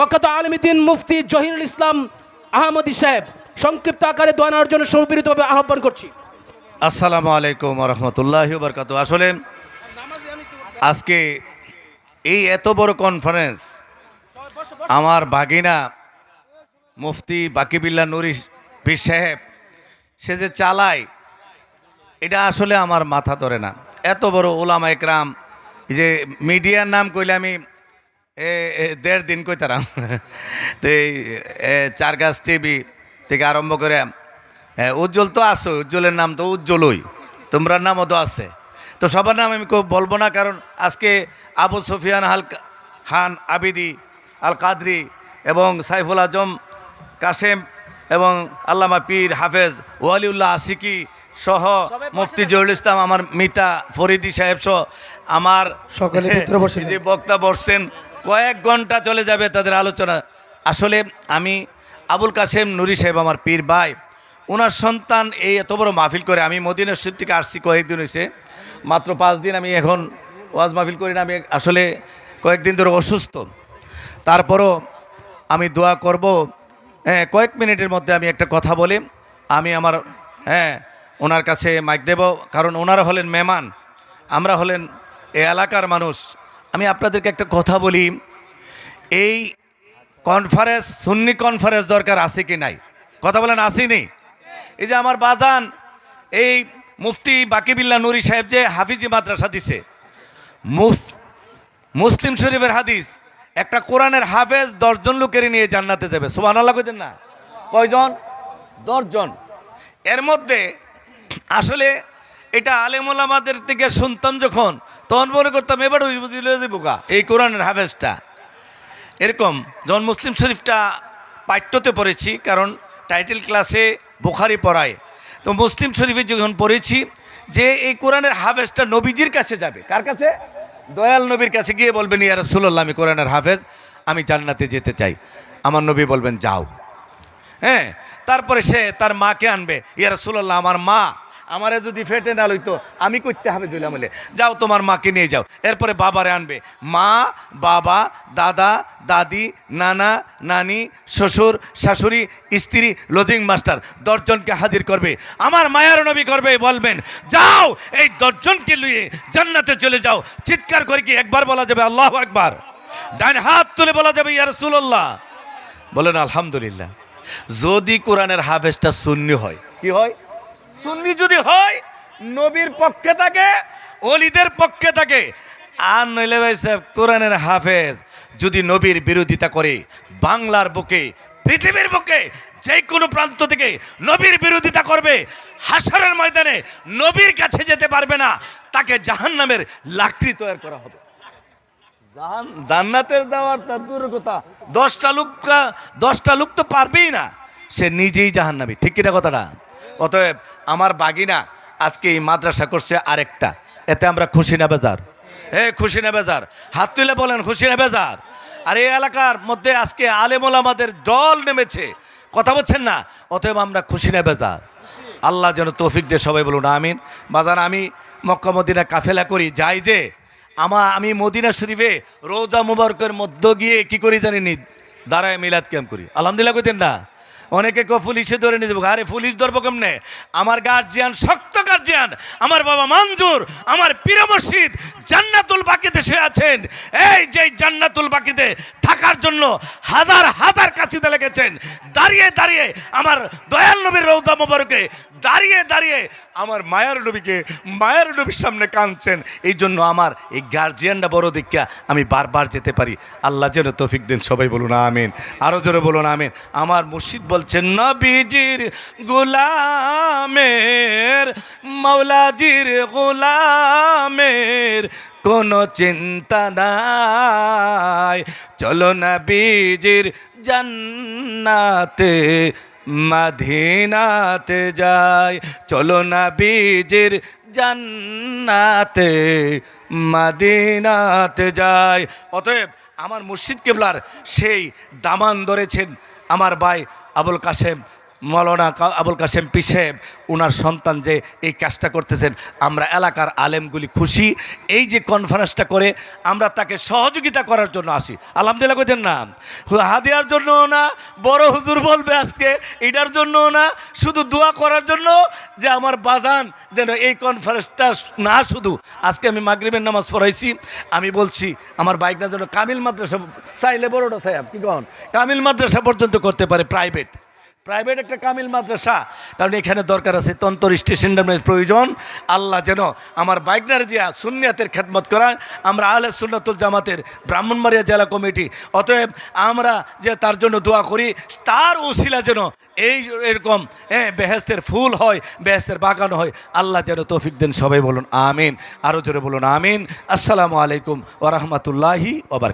প্রখ্যাত আলমীদিন মুফতি জহিরুল ইসলাম আহমদী সাহেব, সংক্ষিপ্ত আকারে দোয়ানার জন্য সুবিরিতভাবে আহ্বান করছি। আসসালামু আলাইকুম রহমতুল্লাহ বরকাত আসলে আজকে এই এত বড় কনফারেন্স আমার বাগিনা মুফতি বাকিবিল্লা নুরি পীর সাহেব, সে যে চালায়, এটা আসলে আমার মাথা ধরে না। এত বড় ওলামা একরাম যে মিডিয়ার নাম কইলে আমি দেড় দিন কইতারাম। তো এই চার গাছ টিভি থেকে আরম্ভ করে এ, উজ্জ্বল তো আছে উজ্জ্বলের নাম তো উজ্জ্বলই। তোমরার নামও তো আছে। তো সবার নাম আমি কেউ বলব না কারণ আজকে আবু সুফিয়ান হাল খান আবিদি আল কাদরি এবং সাইফুল আজম কাসেম এবং আল্লামা পীর হাফেজ ওয়ালিউল্লাহ আশিকি সহ মুফতি জহুরুল ইসলাম আমার মিতা ফরিদি সাহেব সহ আমার সকলে বক্তা বসছেন কয়েক ঘণ্টা চলে যাবে তাদের আলোচনা। আসলে আমি আবুল কাসেম নুরি সাহেব আমার পীর ভাই। ওনার সন্তান এই এত বড় মাহফিল করে, আমি মদিনা শরীফ থেকে আসছি কয়েকদিন হয়েছে মাত্র পাঁচ দিন আমি এখন ওয়াজ মাহফিল করি না, আমি আসলে কয়েকদিন ধরে অসুস্থ। তারপরও আমি দোয়া করব হ্যাঁ কয়েক মিনিটের মধ্যে আমি একটা কথা বলি। আমি আমার হ্যাঁ ওনার কাছে মাইক দেব, কারণ ওনারা হলেন মেহমান। আমরা হলেন এ এলাকার মানুষ আমি আপনাদেরকে একটা কথা বলি, এই কনফারেন্স সুন্নি কনফারেন্স দরকার আছে কি নাই? কথা বলেন, আসেনি? এই যে আমার বাজান, এই মুফতি বাকিবিল্লা নুরি সাহেব যে হাফিজি মাদ্রাসা দিছে মুসলিম শরীফের হাদিস, একটা কোরআনের হাফেজ দশজন লোকের নিয়ে জান্নাতে যাবে। সুবাহ আল্লাহ কইতেন না? কয়জন? দশজন। এর মধ্যে আসলে এটা আলেমুলামাদের থেকে শুনতাম যখন, তখন মনে করতাম এবার বুঝিল বোকা এই কোরআনের হাফেজটা। এরকম যখন মুসলিম শরীফটা পাঠ্যতে পড়েছি, কারণ টাইটেল ক্লাসে বোখারি পড়ায়, তো মুসলিম শরীফে যখন পড়েছি, যে এই কোরআনের হাফেজটা নবীজির কাছে যাবে, কার কাছে? দয়াল নবীর কাছে গিয়ে বলবেন ইয়ার রাসূলুল্লাহ, আমি কোরআনের হাফেজ, আমি জান্নাতে যেতে চাই। আমার নবী বলবেন, যাও। হ্যাঁ তারপরে সে তার মাকে আনবে ইয়ার রাসূলুল্লাহ, আমার মা আমারে যদি ফেটে না লইতো, আমি করতে হবে জুলাম বলে যাও তোমার মাকে নিয়ে যাও, এরপরে বাবারে আনবে। মা, বাবা, দাদা, দাদি, নানা, নানি, শ্বশুর, শাশুড়ি, স্ত্রী লজিং মাস্টার দশজনকে হাজির করবে। আমার মায়ার নবী করবে, বলবেন, যাও, এই দশজনকে লুয়ে জান্নাতে চলে যাও। চিৎকার করে কি একবার বলা যাবে? আল্লাহ একবার ডাইন হাত তুলে বলা যাবে ইয়ার রাসূলুল্লাহ। বলেন, আলহামদুলিল্লাহ। যদি কোরআনের হাফেজটা শূন্য হয়, কি হয়? সুন্নি যদি হয়, নবীর পক্ষে থাকে অলিদের পক্ষে থাকে। আর নইলে ভাই সাহেব, কোরআনের হাফেজ যদি নবীর বিরোধিতা করে, বাংলার বুকে, পৃথিবীর বুকে যে কোনো প্রান্ত থেকে নবীর বিরোধিতা করবে, হাসরের ময়দানে নবীর কাছে যেতে পারবে না, তাকে জাহান্নামের লাকড়ি তৈরি করা হবে। জান্নাতের দেওয়ার তার দূর কথা। দশটা লোক দশটা লোক তো পারবেই না। সে নিজেই জাহান্নাবি ঠিক কিনা কথাটা? অতএব আমার বাগিনা আজকে এই মাদ্রাসা করছে আরেকটা। এতে আমরা খুশি না বেজার? এ, খুশি না বেজার? হাত তুলে বলেন, খুশি না বেজার? আর এই এলাকার মধ্যে আজকে আলেমল আমাদের দল নেমেছে। কথা বলছেন না? অতএব আমরা খুশি না বেজার। আল্লাহ যেন তৌফিক দিয়ে সবাই বলুন, আমিন। বাজার আমি মক্কা মদিনা কাফেলা করি, যাই যে, আমা আমি মদিনা শরীফে রোজা মুবারকের মধ্য গিয়ে কি করি জানিনি? দাঁড়ায় মিলাদ ক্যাম্প করি। আলহামদুলিল্লাহ কইতেন না? অনেকে কেউ পুলিশে ধরে নিয়ে যাব। আরে পুলিশ ধরবো কেমনে? আমার গার্জিয়ান শক্ত গার্জিয়ান আমার বাবা মঞ্জুর, আমার প্রিয় মসজিদ জান্নাতুল বাকিতে শুয়ে আছেন। এই যে জান্নাতুল বাকিতে থাকার জন্য হাজার হাজার কাছিতে লেগেছেন। দাঁড়িয়ে দাঁড়িয়ে আমার দয়াল নবীর রৌদা মোবারকে দাঁড়িয়ে দাঁড়িয়ে আমার মায়ার নবীকে, মায়ের নবীর সামনে কাঁদছেন। এই জন্য আমার এই গার্জিয়ানটা বড় দীক্ষা, আমি বারবার যেতে পারি। আল্লাহ যেন তৌফিক দিন, সবাই বলুন আমিন। আরও জোরে বলুন আমিন। আমার মুর্শিদ বলছেন, নবীজির গোলামের মৌলাজির গোলামের কোনো চিন্তা নাই। চলো না বীজির জান্নাতে মাধিনাতে যাই। চলো না বীজের জান্নাতে, মাদিনাতে যাই। অতএব আমার মুর্শিদ কেবলার সেই দামান ধরেছেন আমার ভাই আবুল কাসেম মৌলানা আবুল কাশেম পি সাহেব ওনার সন্তান যে এই কাজটা করতেছেন, আমরা এলাকার আলেমগুলি খুশি। এই যে কনফারেন্সটা করে আমরা তাকে সহযোগিতা করার জন্য আসি। আলহামদুলিল্লাহ কোথায় না। হাদিয়ার জন্যও না, বড় হুজুর বলবে আজকে, এটার জন্যও না, শুধু দোয়া করার জন্য যে আমার বাজান যেন এই কনফারেন্সটা না শুধু। আজকে আমি মাগরিবের নামাজ পড়াইছি, আমি বলছি, আমার বাইকটা যেন কামিল মাদ্রাসা, চাইলে বড়টা সাহেব, কি কন? কামিল মাদ্রাসা পর্যন্ত করতে পারে প্রাইভেট প্রাইভেট একটা কামিল মাদ্রাসা। কারণ এখানে দরকার আছে তন্তর স্টেশনের প্রয়োজন। আল্লাহ যেন আমার বাইকনারে দিয়া সুনিয়াতের খেদমত করা আমরা আহলে সুন্নাতুল জামাতের ব্রাহ্মণবাড়িয়া জেলা কমিটি। অতএব আমরা যে তার জন্য দোয়া করি, তার ওসিলা যেন এই এরকম হ্যাঁ বেহেস্তের ফুল হয়, বেহেস্তের বাগান হয়। আল্লাহ যেন তৌফিক দেন, সবাই বলুন আমিন। আরও জোরে বলুন আমিন। আসসালামু আলাইকুম ওরহমতুল্লাহি ওবার